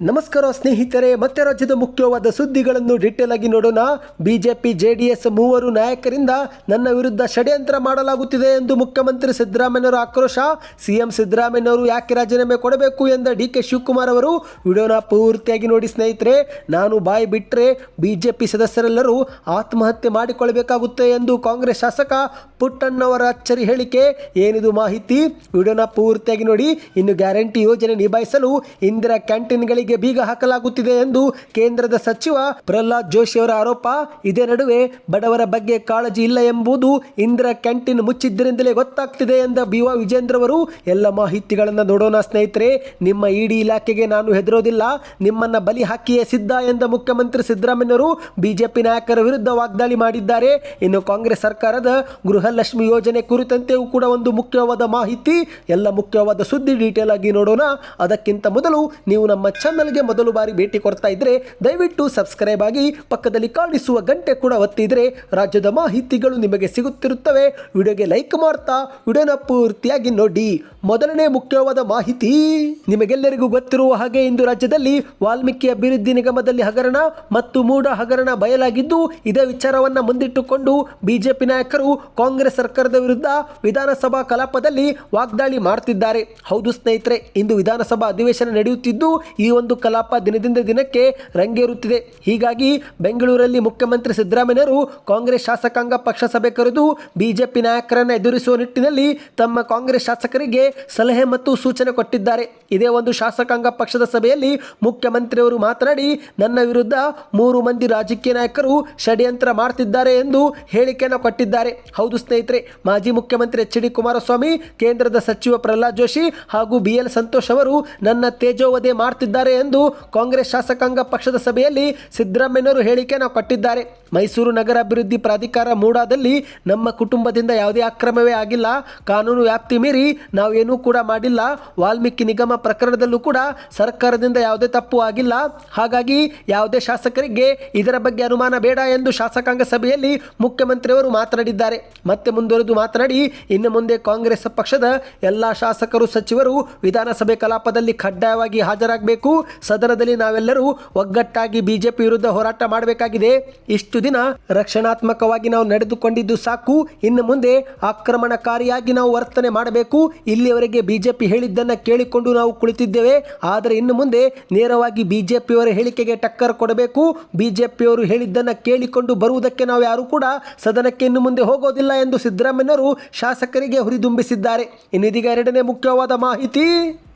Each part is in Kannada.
ನಮಸ್ಕಾರ ಸ್ನೇಹಿತರೆ, ಮತ್ತೆ ರಾಜ್ಯದ ಮುಖ್ಯವಾದ ಸುದ್ದಿಗಳನ್ನು ಡೀಟೇಲ್ ಆಗಿ ನೋಡೋಣ. ಬಿಜೆಪಿ ಜೆಡಿಎಸ್ ಮೂವರು ನಾಯಕರಿಂದ ನನ್ನ ವಿರುದ್ಧ ಷಡ್ಯಂತ್ರ ಮಾಡಲಾಗುತ್ತಿದೆ ಎಂದು ಮುಖ್ಯಮಂತ್ರಿ ಸಿದ್ದರಾಮಯ್ಯನವರ ಆಕ್ರೋಶ. ಸಿಎಂ ಸಿದ್ದರಾಮಯ್ಯನವರು ಯಾಕೆ ರಾಜೀನಾಮೆ ಕೊಡಬೇಕು ಎಂದ ಡಿ ಕೆ ಶಿವಕುಮಾರ್ ಅವರು ವಿಡಿಯೋನ ಪೂರ್ತಿಯಾಗಿ ನೋಡಿ ಸ್ನೇಹಿತರೆ, ನಾನು ಬಾಯಿ ಬಿಟ್ಟರೆ ಬಿಜೆಪಿ ಸದಸ್ಯರೆಲ್ಲರೂ ಆತ್ಮಹತ್ಯೆ ಮಾಡಿಕೊಳ್ಳಬೇಕಾಗುತ್ತೆ ಎಂದು ಕಾಂಗ್ರೆಸ್ ಶಾಸಕ ಪುಟ್ಟಣ್ಣವರ ಅಚ್ಚರಿ ಹೇಳಿಕೆ. ಏನಿದು ಮಾಹಿತಿ? ವಿಡಿಯೋನ ಪೂರ್ತಿಯಾಗಿ ನೋಡಿ, ಇನ್ನು ಗ್ಯಾರಂಟಿ ಯೋಜನೆ ನಿಭಾಯಿಸಲು ಇಂದಿರಾ ಕ್ಯಾಂಟೀನ್ಗಳಿಗೆ ಬೀಗ ಹಾಕಲಾಗುತ್ತಿದೆ ಎಂದು ಕೇಂದ್ರದ ಸಚಿವ ಪ್ರಹ್ಲಾದ್ ಜೋಶಿ ಅವರ ಆರೋಪ. ಇದೇ ನಡುವೆ ಬಡವರ ಬಗ್ಗೆ ಕಾಳಜಿ ಇಲ್ಲ ಎಂಬುದು ಇಂದಿರಾ ಕ್ಯಾಂಟೀನ್ ಮುಚ್ಚಿದ್ದರಿಂದಲೇ ಗೊತ್ತಾಗ್ತಿದೆ ಎಂದ ಬಿ ವಿಜೇಂದ್ರ ಅವರು. ಎಲ್ಲ ಮಾಹಿತಿಗಳನ್ನು ನೋಡೋಣ ಸ್ನೇಹಿತರೆ, ನಿಮ್ಮ ಇಡಿ ಇಲಾಖೆಗೆ ನಾನು ಹೆದರೋದಿಲ್ಲ. ನಿಮ್ಮನ್ನ ಬಲಿ ಹಾಕಿಯೇ ಸಿದ್ಧ ಎಂದ ಮುಖ್ಯಮಂತ್ರಿ ಸಿದ್ದರಾಮಯ್ಯವರು ಬಿಜೆಪಿ ನಾಯಕರ ವಿರುದ್ಧ ವಾಗ್ದಾಳಿ ಮಾಡಿದ್ದಾರೆ. ಇನ್ನು ಕಾಂಗ್ರೆಸ್ ಸರ್ಕಾರದ ಗೃಹಲಕ್ಷ್ಮಿ ಯೋಜನೆ ಕುರಿತಂತೆಯೂ ಕೂಡ ಒಂದು ಮುಖ್ಯವಾದ ಮಾಹಿತಿ. ಎಲ್ಲ ಮುಖ್ಯವಾದ ಸುದ್ದಿ ಡೀಟೇಲ್ ಆಗಿ ನೋಡೋಣ. ಅದಕ್ಕಿಂತ ಮೊದಲು ನೀವು ನಮ್ಮ ಚಾನಲ್ಗೆ ಮೊದಲು ಬಾರಿ ಭೇಟಿ ಕೊಡ್ತಾ ಇದ್ರೆ ದಯವಿಟ್ಟು ಸಬ್ಸ್ಕ್ರೈಬ್ ಆಗಿ ಪಕ್ಕದಲ್ಲಿ ಕಾಣಿಸುವ ಗಂಟೆ ಕೂಡ ಒತ್ತಿದ್ರೆ ರಾಜ್ಯದ ಮಾಹಿತಿಗಳು ನಿಮಗೆ ಸಿಗುತ್ತಿರುತ್ತವೆ. ವಿಡಿಯೋಗೆ ಲೈಕ್ ಮಾಡ್ತಾ ವಿಡಿಯೋನ ಪೂರ್ತಿಯಾಗಿ ನೋಡಿ. ಮೊದಲನೇ ಮುಖ್ಯವಾದ ಮಾಹಿತಿ ನಿಮಗೆಲ್ಲರಿಗೂ ಗೊತ್ತಿರುವ ಹಾಗೆ ಇಂದು ರಾಜ್ಯದಲ್ಲಿ ವಾಲ್ಮೀಕಿ ಅಭಿವೃದ್ಧಿ ನಿಗಮದಲ್ಲಿ ಹಗರಣ ಮತ್ತು ಮೂಡ ಹಗರಣ ಬಯಲಾಗಿದ್ದು, ಇದೇ ವಿಚಾರವನ್ನು ಮುಂದಿಟ್ಟುಕೊಂಡು ಬಿಜೆಪಿ ನಾಯಕರು ಕಾಂಗ್ರೆಸ್ ಸರ್ಕಾರದ ವಿರುದ್ಧ ವಿಧಾನಸಭಾ ಕಲಾಪದಲ್ಲಿ ವಾಗ್ದಾಳಿ ಮಾಡ್ತಿದ್ದಾರೆ. ಹೌದು ಸ್ನೇಹಿತರೆ, ಇಂದು ವಿಧಾನಸಭಾ ಅಧಿವೇಶನ ನಡೆಯುತ್ತಿದ್ದು, ಈ ಕಲಾಪ ದಿನದಿಂದ ದಿನಕ್ಕೆ ರಂಗೇರುತ್ತಿದೆ. ಹೀಗಾಗಿ ಬೆಂಗಳೂರಲ್ಲಿ ಮುಖ್ಯಮಂತ್ರಿ ಸಿದ್ದರಾಮಯ್ಯರು ಕಾಂಗ್ರೆಸ್ ಶಾಸಕಾಂಗ ಪಕ್ಷ ಸಭೆ ಕರೆದು ಬಿಜೆಪಿ ನಾಯಕರನ್ನು ಎದುರಿಸುವ ನಿಟ್ಟಿನಲ್ಲಿ ತಮ್ಮ ಕಾಂಗ್ರೆಸ್ ಶಾಸಕರಿಗೆ ಸಲಹೆ ಮತ್ತು ಸೂಚನೆ ಕೊಟ್ಟಿದ್ದಾರೆ. ಇದೇ ಒಂದು ಶಾಸಕಾಂಗ ಪಕ್ಷದ ಸಭೆಯಲ್ಲಿ ಮುಖ್ಯಮಂತ್ರಿಯವರು ಮಾತನಾಡಿ, ನನ್ನ ವಿರುದ್ಧ ಮೂರು ಮಂದಿ ರಾಜಕೀಯ ನಾಯಕರು ಷಡ್ಯಂತ್ರ ಮಾಡ್ತಿದ್ದಾರೆ ಎಂದು ಹೇಳಿಕೆಯನ್ನು ಕೊಟ್ಟಿದ್ದಾರೆ. ಹೌದು ಸ್ನೇಹಿತರೆ, ಮಾಜಿ ಮುಖ್ಯಮಂತ್ರಿ ಎಚ್ ಡಿ ಕುಮಾರಸ್ವಾಮಿ, ಕೇಂದ್ರದ ಸಚಿವ ಪ್ರಹ್ಲಾದ್ ಜೋಶಿ ಹಾಗೂ ಬಿ ಎಲ್ ಸಂತೋಷ್ ಅವರು ನನ್ನ ತೇಜೋವಧೆ ಮಾಡ್ತಿದ್ದಾರೆ ಎಂದು ಕಾಂಗ್ರೆಸ್ ಶಾಸಕಾಂಗ ಪಕ್ಷದ ಸಭೆಯಲ್ಲಿ ಸಿದ್ದರಾಮಯ್ಯನವರು ನಾವು ಕೊಟ್ಟಿದ್ದಾರೆ. ಮೈಸೂರು ನಗರ ಅಭಿವೃದ್ಧಿ ಪ್ರಾಧಿಕಾರ ಮೂಡಾದಲ್ಲಿ ನಮ್ಮ ಕುಟುಂಬದಿಂದ ಯಾವುದೇ ಅಕ್ರಮವೇ ಆಗಿಲ್ಲ. ಕಾನೂನು ವ್ಯಾಪ್ತಿ ಮೀರಿ ನಾವೇನೂ ಕೂಡ ಮಾಡಿಲ್ಲ. ವಾಲ್ಮೀಕಿ ನಿಗಮ ಪ್ರಕರಣದಲ್ಲೂ ಕೂಡ ಸರ್ಕಾರದಿಂದ ಯಾವುದೇ ತಪ್ಪು ಆಗಿಲ್ಲ. ಹಾಗಾಗಿ ಯಾವುದೇ ಶಾಸಕರಿಗೆ ಇದರ ಬಗ್ಗೆ ಅನುಮಾನ ಬೇಡ ಎಂದು ಶಾಸಕಾಂಗ ಸಭೆಯಲ್ಲಿ ಮುಖ್ಯಮಂತ್ರಿಯವರು ಮಾತನಾಡಿದ್ದಾರೆ. ಮತ್ತೆ ಮುಂದುವರೆದು ಮಾತನಾಡಿ, ಇನ್ನು ಮುಂದೆ ಕಾಂಗ್ರೆಸ್ ಪಕ್ಷದ ಎಲ್ಲ ಶಾಸಕರು, ಸಚಿವರು ವಿಧಾನಸಭೆ ಕಲಾಪದಲ್ಲಿ ಕಡ್ಡಾಯವಾಗಿ ಹಾಜರಾಗಬೇಕು. ಸದನದಲ್ಲಿ ನಾವೆಲ್ಲರೂ ಒಗ್ಗಟ್ಟಾಗಿ ಬಿಜೆಪಿ ವಿರುದ್ಧ ಹೋರಾಟ ಮಾಡಬೇಕಾಗಿದೆ. ಇಷ್ಟು ದಿನ ರಕ್ಷಣಾತ್ಮಕವಾಗಿ ನಾವು ನಡೆದುಕೊಂಡಿದ್ದು ಸಾಕು. ಇನ್ನು ಮುಂದೆ ಆಕ್ರಮಣಕಾರಿಯಾಗಿ ನಾವು ವರ್ತನೆ ಮಾಡಬೇಕು. ಇಲ್ಲಿಯವರೆಗೆ ಬಿಜೆಪಿ ಹೇಳಿದ್ದನ್ನು ಕೇಳಿಕೊಂಡು ನಾವು ಕುಳಿತಿದ್ದೇವೆ. ಆದರೆ ಇನ್ನು ಮುಂದೆ ನೇರವಾಗಿ ಬಿಜೆಪಿಯವರ ಹೇಳಿಕೆಗೆ ಟಕ್ಕರ್ ಕೊಡಬೇಕು. ಬಿಜೆಪಿಯವರು ಹೇಳಿದ್ದನ್ನು ಕೇಳಿಕೊಂಡು ಬರುವುದಕ್ಕೆ ನಾವು ಯಾರು ಕೂಡ ಸದನಕ್ಕೆ ಇನ್ನು ಮುಂದೆ ಹೋಗೋದಿಲ್ಲ ಎಂದು ಸಿದ್ದರಾಮಯ್ಯರು ಶಾಸಕರಿಗೆ ಹುರಿದುಂಬಿಸಿದ್ದಾರೆ. ಇನ್ನಿದೀಗ ಎರಡನೇ ಮುಖ್ಯವಾದ ಮಾಹಿತಿ.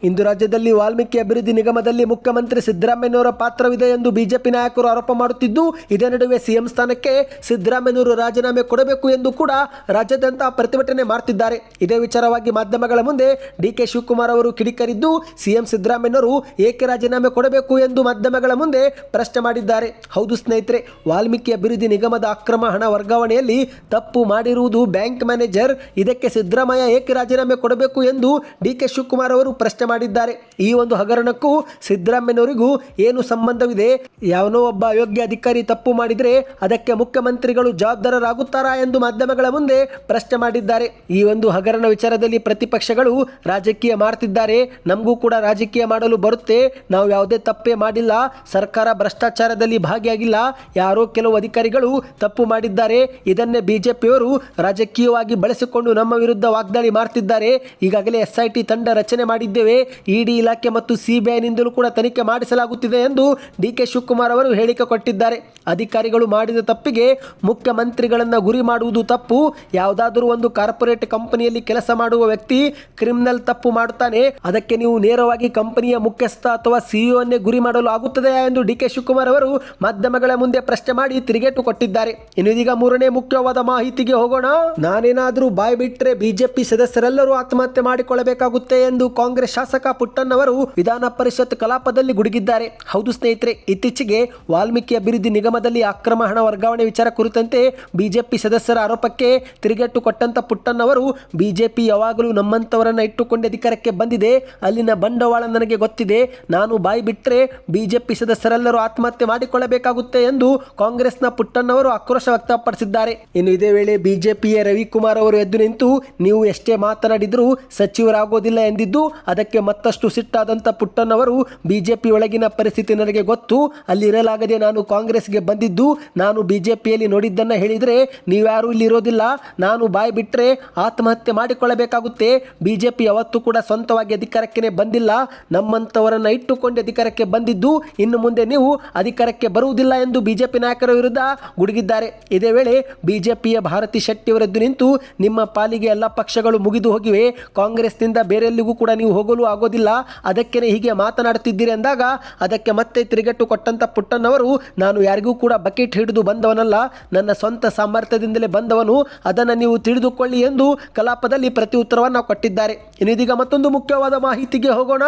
ಇಂದು ರಾಜ್ಯದಲ್ಲಿ ವಾಲ್ಮೀಕಿ ಅಭಿವೃದ್ಧಿ ನಿಗಮದಲ್ಲಿ ಮುಖ್ಯಮಂತ್ರಿ ಸಿದ್ದರಾಮಯ್ಯನವರ ಪಾತ್ರವಿದೆ ಎಂದು ಬಿಜೆಪಿ ನಾಯಕರು ಆರೋಪ ಮಾಡುತ್ತಿದ್ದು, ಇದೇ ನಡುವೆ ಸಿಎಂ ಸ್ಥಾನಕ್ಕೆ ಸಿದ್ದರಾಮಯ್ಯನವರು ರಾಜೀನಾಮೆ ಕೊಡಬೇಕು ಎಂದು ಕೂಡ ರಾಜ್ಯಾದ್ಯಂತ ಪ್ರತಿಭಟನೆ ಮಾಡುತ್ತಿದ್ದಾರೆ ಇದೇ ವಿಚಾರವಾಗಿ ಮಾಧ್ಯಮಗಳ ಮುಂದೆ ಡಿಕೆ ಶಿವಕುಮಾರ್ ಅವರು ಕಿಡಿಕರಿದ್ದು, ಸಿಎಂ ಸಿದ್ದರಾಮಯ್ಯನವರು ಏಕೆ ರಾಜೀನಾಮೆ ಕೊಡಬೇಕು ಎಂದು ಮಾಧ್ಯಮಗಳ ಮುಂದೆ ಪ್ರಶ್ನೆ ಮಾಡಿದ್ದಾರೆ. ಹೌದು ಸ್ನೇಹಿತರೆ, ವಾಲ್ಮೀಕಿ ಅಭಿವೃದ್ಧಿ ನಿಗಮದ ಅಕ್ರಮ ಹಣ ವರ್ಗಾವಣೆಯಲ್ಲಿ ತಪ್ಪು ಮಾಡಿರುವುದು ಬ್ಯಾಂಕ್ ಮ್ಯಾನೇಜರ್, ಇದಕ್ಕೆ ಸಿದ್ದರಾಮಯ್ಯ ಏಕೆ ರಾಜೀನಾಮೆ ಕೊಡಬೇಕು ಎಂದು ಡಿಕೆ ಶಿವಕುಮಾರ್ ಅವರು ಪ್ರಶ್ನೆ ಮಾಡಿದ್ದಾರೆ. ಈ ಒಂದು ಹಗರಣಕ್ಕೂ ಸಿದ್ದರಾಮಯ್ಯನವರಿಗೂ ಏನು ಸಂಬಂಧವಿದೆ? ಯಾವನೋ ಒಬ್ಬ ಅಯೋಗ್ಯ ಅಧಿಕಾರಿ ತಪ್ಪು ಮಾಡಿದರೆ ಅದಕ್ಕೆ ಮುಖ್ಯಮಂತ್ರಿಗಳು ಜವಾಬ್ದಾರರಾಗುತ್ತಾರಾ ಎಂದು ಮಾಧ್ಯಮಗಳ ಮುಂದೆ ಪ್ರಶ್ನೆ ಮಾಡಿದ್ದಾರೆ. ಈ ಒಂದು ಹಗರಣ ವಿಚಾರದಲ್ಲಿ ಪ್ರತಿಪಕ್ಷಗಳು ರಾಜಕೀಯ ಮಾಡ್ತಿದ್ದಾರೆ. ನಮಗೂ ಕೂಡ ರಾಜಕೀಯ ಮಾಡಲು ಬರುತ್ತೆ. ನಾವು ಯಾವುದೇ ತಪ್ಪೇ ಮಾಡಿಲ್ಲ. ಸರ್ಕಾರ ಭ್ರಷ್ಟಾಚಾರದಲ್ಲಿ ಭಾಗಿಯಾಗಿಲ್ಲ. ಯಾರೋ ಕೆಲವು ಅಧಿಕಾರಿಗಳು ತಪ್ಪು ಮಾಡಿದ್ದಾರೆ. ಇದನ್ನೇ ಬಿಜೆಪಿಯವರು ರಾಜಕೀಯವಾಗಿ ಬಳಸಿಕೊಂಡು ನಮ್ಮ ವಿರುದ್ಧ ವಾಗ್ದಾಳಿ ಮಾಡ್ತಿದ್ದಾರೆ. ಈಗಾಗಲೇ ಎಸ್ ಐ ಟಿ ತಂಡ ರಚನೆ ಮಾಡಿದ್ದೇವೆ. ಇಡಿ ಇಲಾಖೆ ಮತ್ತು ಸಿಬಿಐನಿಂದಲೂ ಕೂಡ ತನಿಖೆ ಮಾಡಿಸಲಾಗುತ್ತಿದೆ ಎಂದು ಡಿ ಕೆ ಶಿವಕುಮಾರ್ ಅವರು ಹೇಳಿಕೆ ಕೊಟ್ಟಿದ್ದಾರೆ. ಅಧಿಕಾರಿಗಳು ಮಾಡಿದ ತಪ್ಪಿಗೆ ಮುಖ್ಯಮಂತ್ರಿಗಳನ್ನು ಗುರಿ ಮಾಡುವುದು ತಪ್ಪು. ಯಾವುದಾದರೂ ಒಂದು ಕಾರ್ಪೊರೇಟ್ ಕಂಪನಿಯಲ್ಲಿ ಕೆಲಸ ಮಾಡುವ ವ್ಯಕ್ತಿ ಕ್ರಿಮಿನಲ್ ತಪ್ಪು ಮಾಡುತ್ತಾನೆ. ಅದಕ್ಕೆ ನೀವು ನೇರವಾಗಿ ಕಂಪನಿಯ ಮುಖ್ಯಸ್ಥ ಅಥವಾ ಸಿಇಒನ್ನೇ ಗುರಿ ಮಾಡಲು ಆಗುತ್ತದೆ ಎಂದು ಡಿ ಕೆ ಶಿವಕುಮಾರ್ ಅವರು ಮಾಧ್ಯಮಗಳ ಮುಂದೆ ಪ್ರಶ್ನೆ ಮಾಡಿ ತಿರುಗೇಟು ಕೊಟ್ಟಿದ್ದಾರೆ. ಇನ್ನು ಇದೀಗ ಮೂರನೇ ಮುಖ್ಯವಾದ ಮಾಹಿತಿಗೆ ಹೋಗೋಣ. ನಾನೇನಾದರೂ ಬಾಯ್ ಬಿಟ್ಟರೆ ಬಿಜೆಪಿ ಸದಸ್ಯರೆಲ್ಲರೂ ಆತ್ಮಹತ್ಯೆ ಮಾಡಿಕೊಳ್ಳಬೇಕಾಗುತ್ತೆ ಎಂದು ಕಾಂಗ್ರೆಸ್ ಶಾಸಕ ಪುಟ್ಟಣ್ಣವರು ವಿಧಾನ ಪರಿಷತ್ ಕಲಾಪದಲ್ಲಿ ಗುಡುಗಿದ್ದಾರೆ. ಹೌದು ಸ್ನೇಹಿತರೆ, ಇತ್ತೀಚೆಗೆ ವಾಲ್ಮೀಕಿ ಅಭಿವೃದ್ಧಿ ನಿಗಮದಲ್ಲಿ ಅಕ್ರಮ ಹಣ ವರ್ಗಾವಣೆ ವಿಚಾರ ಕುರಿತಂತೆ ಬಿಜೆಪಿ ಸದಸ್ಯರ ಆರೋಪಕ್ಕೆ ತಿರುಗೇಟು ಕೊಟ್ಟಂತ ಪುಟ್ಟಣ್ಣವರು ಬಿಜೆಪಿ ಯಾವಾಗಲೂ ನಮ್ಮಂತವರನ್ನ ಇಟ್ಟುಕೊಂಡು ಅಧಿಕಾರಕ್ಕೆ ಬಂದಿದೆ. ಅಲ್ಲಿನ ಬಂಡವಾಳ ನನಗೆ ಗೊತ್ತಿದೆ. ನಾನು ಬಾಯಿ ಬಿಟ್ಟರೆ ಬಿಜೆಪಿ ಸದಸ್ಯರೆಲ್ಲರೂ ಆತ್ಮಹತ್ಯೆ ಮಾಡಿಕೊಳ್ಳಬೇಕಾಗುತ್ತೆ ಎಂದು ಕಾಂಗ್ರೆಸ್ನ ಪುಟ್ಟಣ್ಣವರು ಆಕ್ರೋಶ ವ್ಯಕ್ತಪಡಿಸಿದ್ದಾರೆ. ಇನ್ನು ಇದೇ ವೇಳೆ ಬಿಜೆಪಿಯ ರವಿಕುಮಾರ್ ಅವರು ಎದ್ದು ನಿಂತು, ನೀವು ಎಷ್ಟೇ ಮಾತನಾಡಿದರೂ ಸಚಿವರಾಗೋದಿಲ್ಲ ಎಂದಿದ್ದು, ಅದಕ್ಕೆ ಮತ್ತಷ್ಟು ಸಿಟ್ಟಾದಂಥ ಪುಟ್ಟಣ್ಣವರು ಬಿಜೆಪಿ ಒಳಗಿನ ಪರಿಸ್ಥಿತಿ ನನಗೆ ಗೊತ್ತು. ಅಲ್ಲಿರಲಾಗದೆ ನಾನು ಕಾಂಗ್ರೆಸ್ಗೆ ಬಂದಿದ್ದು. ನಾನು ಬಿಜೆಪಿಯಲ್ಲಿ ನೋಡಿದ್ದನ್ನು ಹೇಳಿದರೆ ನೀವ್ಯಾರೂ ಇಲ್ಲಿರೋದಿಲ್ಲ ನಾನು ಬಾಯಿ ಬಿಟ್ಟರೆ ಆತ್ಮಹತ್ಯೆ ಮಾಡಿಕೊಳ್ಳಬೇಕಾಗುತ್ತೆ. ಬಿಜೆಪಿ ಯಾವತ್ತೂ ಕೂಡ ಸ್ವಂತವಾಗಿ ಅಧಿಕಾರಕ್ಕೆ ಬಂದಿಲ್ಲ. ನಮ್ಮಂಥವರನ್ನು ಇಟ್ಟುಕೊಂಡು ಅಧಿಕಾರಕ್ಕೆ ಬಂದಿದ್ದು. ಇನ್ನು ಮುಂದೆ ನೀವು ಅಧಿಕಾರಕ್ಕೆ ಬರುವುದಿಲ್ಲ ಎಂದು ಬಿಜೆಪಿ ನಾಯಕರ ವಿರುದ್ಧ ಗುಡುಗಿದ್ದಾರೆ. ಇದೇ ವೇಳೆ ಬಿಜೆಪಿಯ ಭಾರತಿ ಶೆಟ್ಟಿಯವರೆದ್ದು ನಿಂತು ನಿಮ್ಮ ಪಾಲಿಗೆ ಎಲ್ಲ ಪಕ್ಷಗಳು ಮುಗಿದು ಹೋಗಿವೆ. ಕಾಂಗ್ರೆಸ್ನಿಂದ ಬೇರೆಲ್ಲಿಗೂ ಕೂಡ ನೀವು ಹೋಗಲು ಆಗೋದಿಲ್ಲ. ಅದಕ್ಕೇ ಹೀಗೆ ಮಾತನಾಡುತ್ತಿದ್ದೀರಿ ಅಂದಾಗ ಅದಕ್ಕೆ ಮತ್ತೆ ತಿರುಗಟ್ಟು ಕೊಟ್ಟಂತ ಪುಟ್ಟನವರು ನಾನು ಯಾರಿಗೂ ಕೂಡ ಬಕೆಟ್ ಹಿಡಿದು ಬಂದವನಲ್ಲ. ನನ್ನ ಸ್ವಂತ ಸಾಮರ್ಥ್ಯದಿಂದಲೇ ಬಂದವನು. ಅದನ್ನು ನೀವು ತಿಳಿದುಕೊಳ್ಳಿ ಎಂದು ಕಲಾಪದಲ್ಲಿ ಪ್ರತಿ ಉತ್ತರವನ್ನು ಕೊಟ್ಟಿದ್ದಾರೆ. ಇನ್ನಿದೀಗ ಮತ್ತೊಂದು ಮುಖ್ಯವಾದ ಮಾಹಿತಿಗೆ ಹೋಗೋಣ.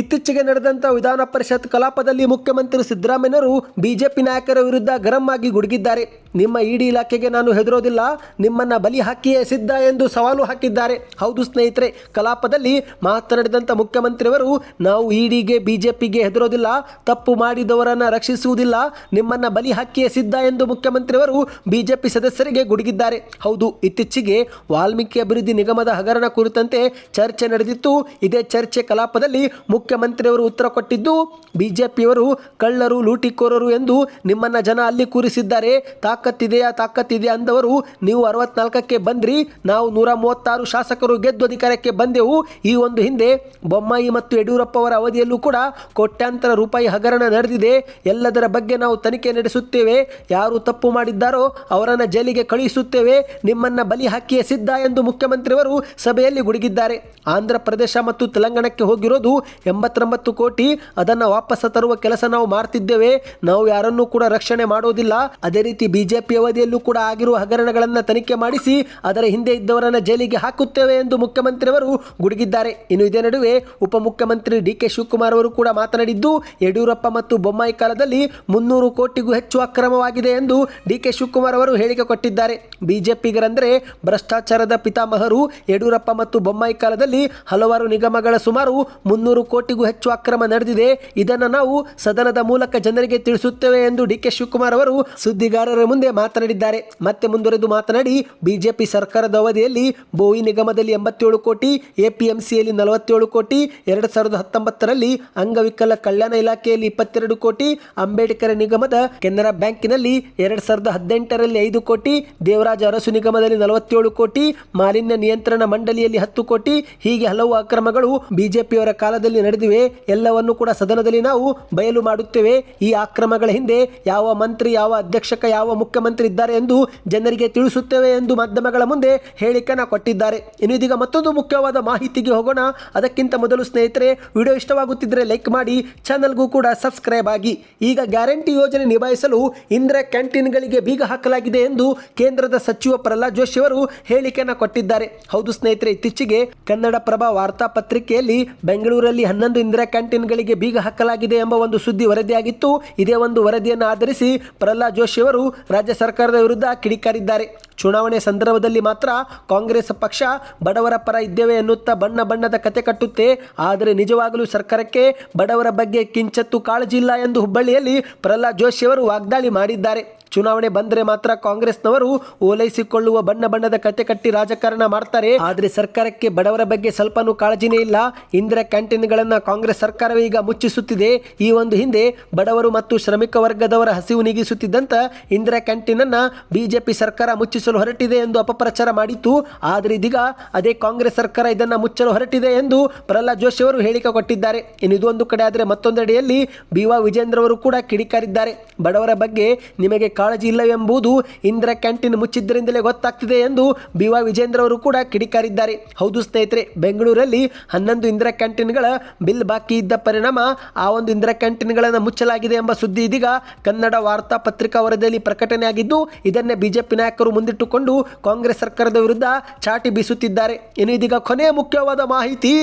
ಇತ್ತೀಚೆಗೆ ನಡೆದಂಥ ವಿಧಾನ ಪರಿಷತ್ ಕಲಾಪದಲ್ಲಿ ಮುಖ್ಯಮಂತ್ರಿ ಸಿದ್ದರಾಮಯ್ಯನವರು ಬಿಜೆಪಿ ನಾಯಕರ ವಿರುದ್ಧ ಗರಂ ಆಗಿ ಗುಡುಗಿದ್ದಾರೆ. ನಿಮ್ಮ ಇಡಿ ಇಲಾಖೆಗೆ ನಾನು ಹೆದರೋದಿಲ್ಲ, ನಿಮ್ಮನ್ನ ಬಲಿ ಹಾಕಿಯೇ ಸಿದ್ಧ ಎಂದು ಸವಾಲು ಹಾಕಿದ್ದಾರೆ. ಹೌದು ಸ್ನೇಹಿತರೆ, ಕಲಾಪದಲ್ಲಿ ಮಾತನಾಡಿದಂಥ ಮುಖ್ಯಮಂತ್ರಿಯವರು, ನಾವು ಇಡಿಗೆ ಬಿಜೆಪಿಗೆ ಹೆದರೋದಿಲ್ಲ, ತಪ್ಪು ಮಾಡಿದವರನ್ನು ರಕ್ಷಿಸುವುದಿಲ್ಲ, ನಿಮ್ಮನ್ನ ಬಲಿ ಹಾಕಿಯೇ ಸಿದ್ಧ ಎಂದು ಮುಖ್ಯಮಂತ್ರಿಯವರು ಬಿಜೆಪಿ ಸದಸ್ಯರಿಗೆ ಗುಡುಗಿದ್ದಾರೆ. ಹೌದು, ಇತ್ತೀಚೆಗೆ ವಾಲ್ಮೀಕಿ ಅಭಿವೃದ್ಧಿ ನಿಗಮದ ಹಗರಣ ಕುರಿತಂತೆ ಚರ್ಚೆ ನಡೆದಿತ್ತು. ಇದೇ ಚರ್ಚೆ ಕಲಾಪದಲ್ಲಿ ಮುಖ್ಯಮಂತ್ರಿಯವರು ಉತ್ತರ ಕೊಟ್ಟಿದ್ದು, ಬಿಜೆಪಿಯವರು ಕಳ್ಳರು, ಲೂಟಿಕೋರರು ಎಂದು ನಿಮ್ಮನ್ನ ಜನ ಅಲ್ಲಿ ಕೂರಿಸಿದ್ದಾರೆ. ತಾಕತ್ತಿದೆಯಾ ತಾಕತ್ತಿದೆಯಾ ಅಂದವರು, ನೀವು ಅರವತ್ನಾಲ್ಕಕ್ಕೆ ಬಂದ್ರಿ, ನಾವು ನೂರ ಮೂವತ್ತಾರು ಶಾಸಕರು ಗೆದ್ದು ಅಧಿಕಾರಕ್ಕೆ ಬಂದೆವು. ಈ ಒಂದು ಹಿಂದೆ ಬೊಮ್ಮಾಯಿ ಮತ್ತು ಯಡಿಯೂರಪ್ಪ ಅವರ ಅವಧಿಯಲ್ಲೂ ಕೂಡ ಕೋಟ್ಯಾಂತರ ರೂಪಾಯಿ ಹಗರಣ ನಡೆದಿದೆ. ಎಲ್ಲದರ ಬಗ್ಗೆ ನಾವು ತನಿಖೆ ನಡೆಸುತ್ತೇವೆ. ಯಾರು ತಪ್ಪು ಮಾಡಿದ್ದಾರೋ ಅವರನ್ನು ಜೈಲಿಗೆ ಕಳುಹಿಸುತ್ತೇವೆ. ನಿಮ್ಮನ್ನ ಬಲಿ ಹಾಕಿಯೇ ಸಿದ್ಧ ಎಂದು ಮುಖ್ಯಮಂತ್ರಿಯವರು ಸಭೆಯಲ್ಲಿ ಗುಡುಗಿದ್ದಾರೆ. ಆಂಧ್ರ ಪ್ರದೇಶ ಮತ್ತು ತೆಲಂಗಾಣಕ್ಕೆ ಹೋಗಿರೋದು ಎಂಬತ್ತೊಂಬತ್ತು ಕೋಟಿ ಅದನ್ನು ವಾಪಸ್ ತರುವ ಕೆಲಸ ನಾವು ಮಾಡ್ತಿದ್ದೇವೆ. ನಾವು ಯಾರನ್ನೂ ಕೂಡ ರಕ್ಷಣೆ ಮಾಡೋದಿಲ್ಲ. ಅದೇ ರೀತಿ ಬಿಜೆಪಿ ಅವಧಿಯಲ್ಲೂ ಕೂಡ ಆಗಿರುವ ಹಗರಣಗಳನ್ನು ತನಿಖೆ ಮಾಡಿಸಿ ಅದರ ಹಿಂದೆ ಇದ್ದವರನ್ನ ಜೈಲಿಗೆ ಹಾಕುತ್ತೇವೆ ಎಂದು ಮುಖ್ಯಮಂತ್ರಿಯವರು ಗುಡುಗಿದ್ದಾರೆ. ಇನ್ನು ಇದೇ ನಡುವೆ ಉಪಮುಖ್ಯಮಂತ್ರಿ ಡಿ ಕೆ ಶಿವಕುಮಾರ್ ಅವರು ಕೂಡ ಮಾತನಾಡಿದ್ದು, ಯಡಿಯೂರಪ್ಪ ಮತ್ತು ಬೊಮ್ಮಾಯಿ ಕಾಲದಲ್ಲಿ ಮುನ್ನೂರು ಕೋಟಿಗೂ ಹೆಚ್ಚು ಅಕ್ರಮವಾಗಿದೆ ಎಂದು ಡಿ ಕೆ ಶಿವಕುಮಾರ್ ಅವರು ಹೇಳಿಕೆ ಕೊಟ್ಟಿದ್ದಾರೆ. ಬಿಜೆಪಿಗರಂದ್ರೆ ಭ್ರಷ್ಟಾಚಾರದ ಪಿತಾಮಹರು ಯಡಿಯೂರಪ್ಪ ಮತ್ತು ಬೊಮ್ಮಾಯಿ ಕಾಲದಲ್ಲಿ ಹಲವಾರು ನಿಗಮಗಳ ಸುಮಾರು ಮುನ್ನೂರು ಕೋಟಿಗೂ ಹೆಚ್ಚು ಅಕ್ರಮ ನಡೆದಿದೆ. ಇದನ್ನು ನಾವು ಸದನದ ಮೂಲಕ ಜನರಿಗೆ ತಿಳಿಸುತ್ತೇವೆ ಎಂದು ಡಿ ಕೆ ಶಿವಕುಮಾರ್ ಅವರು ಸುದ್ದಿಗಾರರ ಮುಂದೆ ಮಾತನಾಡಿದ್ದಾರೆ. ಮತ್ತೆ ಮುಂದುವರೆದು ಮಾತನಾಡಿ, ಬಿಜೆಪಿ ಸರ್ಕಾರದ ಅವಧಿಯಲ್ಲಿ ಬೋಯಿ ನಿಗಮದಲ್ಲಿ ಎಂಬತ್ತೇಳು ಕೋಟಿ, ಎಪಿಎಂಸಿಯಲ್ಲಿ ನಲವತ್ತೇಳು ಕೋಟಿ, ಎರಡು ಸಾವಿರದ ಹತ್ತೊಂಬತ್ತರಲ್ಲಿ ಅಂಗವಿಕಲ ಕಲ್ಯಾಣ ಇಲಾಖೆಯಲ್ಲಿ ಇಪ್ಪತ್ತೆರಡು ಕೋಟಿ, ಅಂಬೇಡ್ಕರ್ ನಿಗಮದ ಕೆನರಾ ಬ್ಯಾಂಕಿನಲ್ಲಿ ಎರಡು ಸಾವಿರದ ಹದಿನೆಂಟರಲ್ಲಿ ಐದು ಕೋಟಿ, ದೇವರಾಜ ಅರಸು ನಿಗಮದಲ್ಲಿ ನಲವತ್ತೇಳು ಕೋಟಿ, ಮಾಲಿನ್ಯ ನಿಯಂತ್ರಣ ಮಂಡಳಿಯಲ್ಲಿ ಹತ್ತು ಕೋಟಿ, ಹೀಗೆ ಹಲವು ಅಕ್ರಮಗಳು ಬಿಜೆಪಿಯವರ ಕಾಲದಲ್ಲಿ ನಡೆದಿವೆ. ಎಲ್ಲವನ್ನು ಕೂಡ ಸದನದಲ್ಲಿ ನಾವು ಬಯಲು ಮಾಡುತ್ತೇವೆ. ಈ ಅಕ್ರಮಗಳ ಹಿಂದೆ ಯಾವ ಮಂತ್ರಿ, ಯಾವ ಅಧ್ಯಕ್ಷಕ, ಯಾವ ಮುಖ್ಯಮಂತ್ರಿ ಇದ್ದಾರೆ ಎಂದು ಜನರಿಗೆ ತಿಳಿಸುತ್ತೇವೆ ಎಂದು ಮಾಧ್ಯಮಗಳ ಮುಂದೆ ಹೇಳಿಕೆನ ಕೊಟ್ಟಿದ್ದಾರೆ. ಇನ್ನು ಇದೀಗ ಮತ್ತೊಂದು ಮುಖ್ಯವಾದ ಮಾಹಿತಿಗೆ ಹೋಗೋಣ. ಅದಕ್ಕಿಂತ ಮೊದಲು ಸ್ನೇಹಿತರೆ, ವಿಡಿಯೋ ಇಷ್ಟವಾಗುತ್ತಿದ್ದರೆ ಲೈಕ್ ಮಾಡಿ, ಚಾನಲ್ಗೂ ಕೂಡ ಸಬ್ಸ್ಕ್ರೈಬ್ ಆಗಿ. ಈಗ ಗ್ಯಾರಂಟಿ ಯೋಜನೆ ನಿಭಾಯಿಸಲು ಇಂದಿರಾ ಕ್ಯಾಂಟೀನ್ಗಳಿಗೆ ಬೀಗ ಹಾಕಲಾಗಿದೆ ಎಂದು ಕೇಂದ್ರದ ಸಚಿವ ಪ್ರಹ್ಲಾದ್ ಜೋಶಿ ಅವರು ಹೇಳಿಕೆಯನ್ನು ಕೊಟ್ಟಿದ್ದಾರೆ. ಹೌದು ಸ್ನೇಹಿತರೆ, ಇತ್ತೀಚೆಗೆ ಕನ್ನಡಪ್ರಭ ವಾರ್ತಾ ಪತ್ರಿಕೆಯಲ್ಲಿ ಬೆಂಗಳೂರಲ್ಲಿ ಹನ್ನೊಂದು ಇಂದಿರಾ ಕ್ಯಾಂಟೀನ್ಗಳಿಗೆ ಬೀಗ ಹಾಕಲಾಗಿದೆ ಎಂಬ ಒಂದು ಸುದ್ದಿ ವರದಿಯಾಗಿತ್ತು. ಇದೇ ಒಂದು ವರದಿಯನ್ನು ಆಧರಿಸಿ ಪ್ರಹ್ಲಾದ್ ಜೋಶಿ ಅವರು ರಾಜ್ಯ ಸರ್ಕಾರದ ವಿರುದ್ಧ ಕಿಡಿಕಾರಿದ್ದಾರೆ. ಚುನಾವಣೆ ಸಂದರ್ಭದಲ್ಲಿ ಮಾತ್ರ ಕಾಂಗ್ರೆಸ್ ಪಕ್ಷ ಬಡವರ ಪರ ಇದ್ದೇವೆ ಎನ್ನುತ್ತಾ ಬಣ್ಣ ಬಣ್ಣದ ಕತೆ ಕಟ್ಟುತ್ತೆ. ಆದರೆ ನಿಜವಾಗಲೂ ಸರ್ಕಾರಕ್ಕೆ ಬಡವರ ಬಗ್ಗೆ ಕಿಂಚತ್ತು ಕಾಳಜಿ ಇಲ್ಲ ಎಂದು ಹುಬ್ಬಳ್ಳಿಯಲ್ಲಿ ಪ್ರಹ್ಲಾದ್ ಜೋಶಿ ಅವರು ವಾಗ್ದಾಳಿ ಮಾಡಿದ್ದಾರೆ. ಚುನಾವಣೆ ಬಂದರೆ ಮಾತ್ರ ಕಾಂಗ್ರೆಸ್ನವರು ಓಲೈಸಿಕೊಳ್ಳುವ ಬಣ್ಣ ಬಣ್ಣದ ಕತೆ ಕಟ್ಟಿ ರಾಜಕಾರಣ ಮಾಡ್ತಾರೆ. ಆದರೆ ಸರ್ಕಾರಕ್ಕೆ ಬಡವರ ಬಗ್ಗೆ ಸ್ವಲ್ಪನೂ ಕಾಳಜಿನೇ ಇಲ್ಲ. ಇಂದಿರಾ ಕ್ಯಾಂಟೀನ್ಗಳನ್ನು ಕಾಂಗ್ರೆಸ್ ಸರ್ಕಾರವೇ ಈಗ ಮುಚ್ಚಿಸುತ್ತಿದೆ. ಈ ಒಂದು ಹಿಂದೆ ಬಡವರು ಮತ್ತು ಶ್ರಮಿಕ ವರ್ಗದವರ ಹಸಿವು ನೀಗಿಸುತ್ತಿದ್ದಂತ ಇಂದಿರಾ ಕ್ಯಾಂಟೀನ್ ಅನ್ನ ಬಿಜೆಪಿ ಸರ್ಕಾರ ಮುಚ್ಚಿಸಲು ಹೊರಟಿದೆ ಎಂದು ಅಪಪ್ರಚಾರ ಮಾಡಿತ್ತು. ಆದರೆ ಇದೀಗ ಅದೇ ಕಾಂಗ್ರೆಸ್ ಸರ್ಕಾರ ಇದನ್ನು ಮುಚ್ಚಲು ಹೊರಟಿದೆ ಎಂದು ಪ್ರಹ್ಲಾದ್ ಜೋಶಿ ಅವರು ಹೇಳಿಕೆ ಕೊಟ್ಟಿದ್ದಾರೆ. ಇನ್ನು ಇದು ಒಂದು ಕಡೆ ಆದರೆ ಮತ್ತೊಂದೆಡೆಯಲ್ಲಿ ಬಿ ವಿಜೇಂದ್ರ ಅವರು ಕೂಡ ಕಿಡಿಕಾರಿದ್ದಾರೆ. ಬಡವರ ಬಗ್ಗೆ ನಿಮಗೆ ಕಾಳಜಿ ಇಲ್ಲವೆಂಬುದು ಇಂದ್ರ ಕ್ಯಾಂಟೀನ್ ಮುಚ್ಚಿದ್ದರಿಂದಲೇ ಗೊತ್ತಾಗ್ತಿದೆ ಎಂದು ಬಿ ವಿಜೇಂದ್ರ ಅವರು ಕೂಡ ಕಿಡಿಕಾರಿದ್ದಾರೆ. ಹೌದು ಸ್ನೇಹಿತರೆ, ಬೆಂಗಳೂರಲ್ಲಿ ಹನ್ನೊಂದು ಇಂದಿರಾ ಕ್ಯಾಂಟೀನ್ಗಳ ಬಿಲ್ ಬಾಕಿ ಇದ್ದ ಪರಿಣಾಮ ಆ ಒಂದು ಇಂದಿರಾ ಕ್ಯಾಂಟೀನ್ಗಳನ್ನು ಮುಚ್ಚಲಾಗಿದೆ ಎಂಬ ಸುದ್ದಿ ಇದೀಗ ಕನ್ನಡ ವಾರ್ತಾ ಪತ್ರಿಕಾ ವರದಿಯಲ್ಲಿ ಪ್ರಕಟಣೆಯಾಗಿದ್ದು ಇದನ್ನೇ ಬಿಜೆಪಿ ನಾಯಕರು ಮುಂದಿಟ್ಟುಕೊಂಡು ಕಾಂಗ್ರೆಸ್ ಸರ್ಕಾರದ ವಿರುದ್ಧ ಚಾಟಿ ಬೀಸುತ್ತಿದ್ದಾರೆ. ಇನ್ನು ಇದೀಗ ಕೊನೆಯ ಮುಖ್ಯವಾದ ಮಾಹಿತಿ,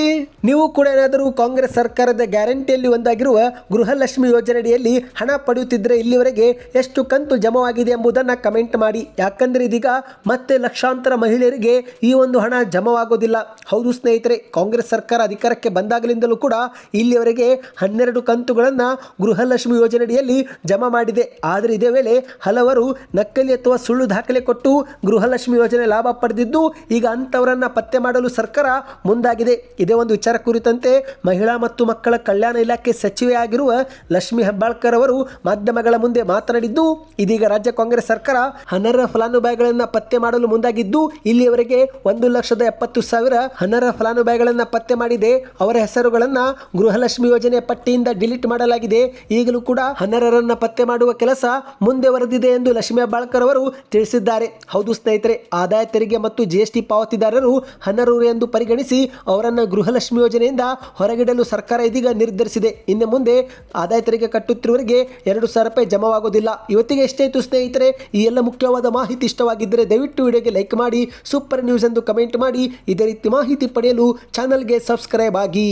ನೀವು ಕೂಡ ಏನಾದರೂ ಕಾಂಗ್ರೆಸ್ ಸರ್ಕಾರದ ಗ್ಯಾರಂಟಿಯಲ್ಲಿ ಒಂದಾಗಿರುವ ಗೃಹಲಕ್ಷ್ಮಿ ಯೋಜನೆಯಡಿಯಲ್ಲಿ ಹಣ ಪಡೆಯುತ್ತಿದ್ದರೆ ಇಲ್ಲಿವರೆಗೆ ಎಷ್ಟು ಕಂತು ಜಮಾ ಜಮವಾಗಿದೆ ಎಂಬುದನ್ನು ಕಮೆಂಟ್ ಮಾಡಿ. ಯಾಕಂದರೆ ಇದೀಗ ಮತ್ತೆ ಲಕ್ಷಾಂತರ ಮಹಿಳೆಯರಿಗೆ ಈ ಒಂದು ಹಣ ಜಮವಾಗೋದಿಲ್ಲ. ಹೌದು ಸ್ನೇಹಿತರೆ, ಕಾಂಗ್ರೆಸ್ ಸರ್ಕಾರ ಅಧಿಕಾರಕ್ಕೆ ಬಂದಾಗಲಿಂದಲೂ ಕೂಡ ಇಲ್ಲಿಯವರೆಗೆ ಹನ್ನೆರಡು ಕಂತುಗಳನ್ನು ಗೃಹಲಕ್ಷ್ಮಿ ಯೋಜನೆಯಡಿಯಲ್ಲಿ ಜಮಾ ಮಾಡಿದೆ. ಆದರೆ ಇದೇ ವೇಳೆ ಹಲವರು ನಕಲಿ ಅಥವಾ ಸುಳ್ಳು ದಾಖಲೆ ಕೊಟ್ಟು ಗೃಹಲಕ್ಷ್ಮಿ ಯೋಜನೆ ಲಾಭ ಪಡೆದಿದ್ದು ಈಗ ಅಂಥವರನ್ನು ಪತ್ತೆ ಮಾಡಲು ಸರ್ಕಾರ ಮುಂದಾಗಿದೆ. ಇದೇ ಒಂದು ವಿಚಾರ ಕುರಿತಂತೆ ಮಹಿಳಾ ಮತ್ತು ಮಕ್ಕಳ ಕಲ್ಯಾಣ ಇಲಾಖೆ ಸಚಿವೆಯಾಗಿರುವ ಲಕ್ಷ್ಮಿ ಹೆಬ್ಬಾಳ್ಕರ್ ಅವರು ಮಾಧ್ಯಮಗಳ ಮುಂದೆ ಮಾತನಾಡಿದ್ದು ಇದೀಗ ರಾಜ್ಯ ಕಾಂಗ್ರೆಸ್ ಸರ್ಕಾರ ಅನರ್ಹ ಫಲಾನುಭವಿಗಳನ್ನು ಪತ್ತೆ ಮಾಡಲು ಮುಂದಾಗಿದ್ದು, ಇಲ್ಲಿಯವರೆಗೆ ಒಂದು ಲಕ್ಷದ ಎಪ್ಪತ್ತು ಸಾವಿರ ಅನರ್ಹ ಫಲಾನುಭವಿಗಳನ್ನ ಪತ್ತೆ ಮಾಡಿದೆ. ಅವರ ಹೆಸರುಗಳನ್ನ ಗೃಹಲಕ್ಷ್ಮಿ ಯೋಜನೆ ಪಟ್ಟಿಯಿಂದ ಡಿಲೀಟ್ ಮಾಡಲಾಗಿದೆ. ಈಗಲೂ ಕೂಡ ಅನರ್ಹರನ್ನ ಪತ್ತೆ ಮಾಡುವ ಕೆಲಸ ಮುಂದೆ ವರೆದಿದೆ ಎಂದು ಲಕ್ಷ್ಮೀ ಹೆಬ್ಬಾಳ್ಕರ್ ಅವರು ತಿಳಿಸಿದ್ದಾರೆ. ಹೌದು ಸ್ನೇಹಿತರೆ, ಆದಾಯ ತೆರಿಗೆ ಮತ್ತು ಜಿಎಸ್ಟಿ ಪಾವತಿದಾರರು ಅನರ್ಹರು ಎಂದು ಪರಿಗಣಿಸಿ ಅವರನ್ನು ಗೃಹಲಕ್ಷ್ಮಿ ಯೋಜನೆಯಿಂದ ಹೊರಗಿಡಲು ಸರ್ಕಾರ ಇದೀಗ ನಿರ್ಧರಿಸಿದೆ. ಇನ್ನು ಮುಂದೆ ಆದಾಯ ತೆರಿಗೆ ಕಟ್ಟುತ್ತಿರುವವರಿಗೆ ಎರಡು ಸಾವಿರ ರೂಪಾಯಿ ಜಮಾವಾಗುವುದಿಲ್ಲ ಇವತ್ತಿಗೆ ಇತ್ತು ಸ್ನೇಹಿತರೆ, ಈ ಎಲ್ಲ ಮುಖ್ಯವಾದ ಮಾಹಿತಿ ಇಷ್ಟವಾಗಿದ್ದರೆ ದಯವಿಟ್ಟು ವಿಡಿಯೋಗೆ ಲೈಕ್ ಮಾಡಿ, ಸೂಪರ್ ನ್ಯೂಸ್ ಎಂದು ಕಮೆಂಟ್ ಮಾಡಿ, ಇದೇ ರೀತಿ ಮಾಹಿತಿ ಪಡೆಯಲು ಚಾನಲ್ಗೆ ಸಬ್ಸ್ಕ್ರೈಬ್ ಆಗಿ.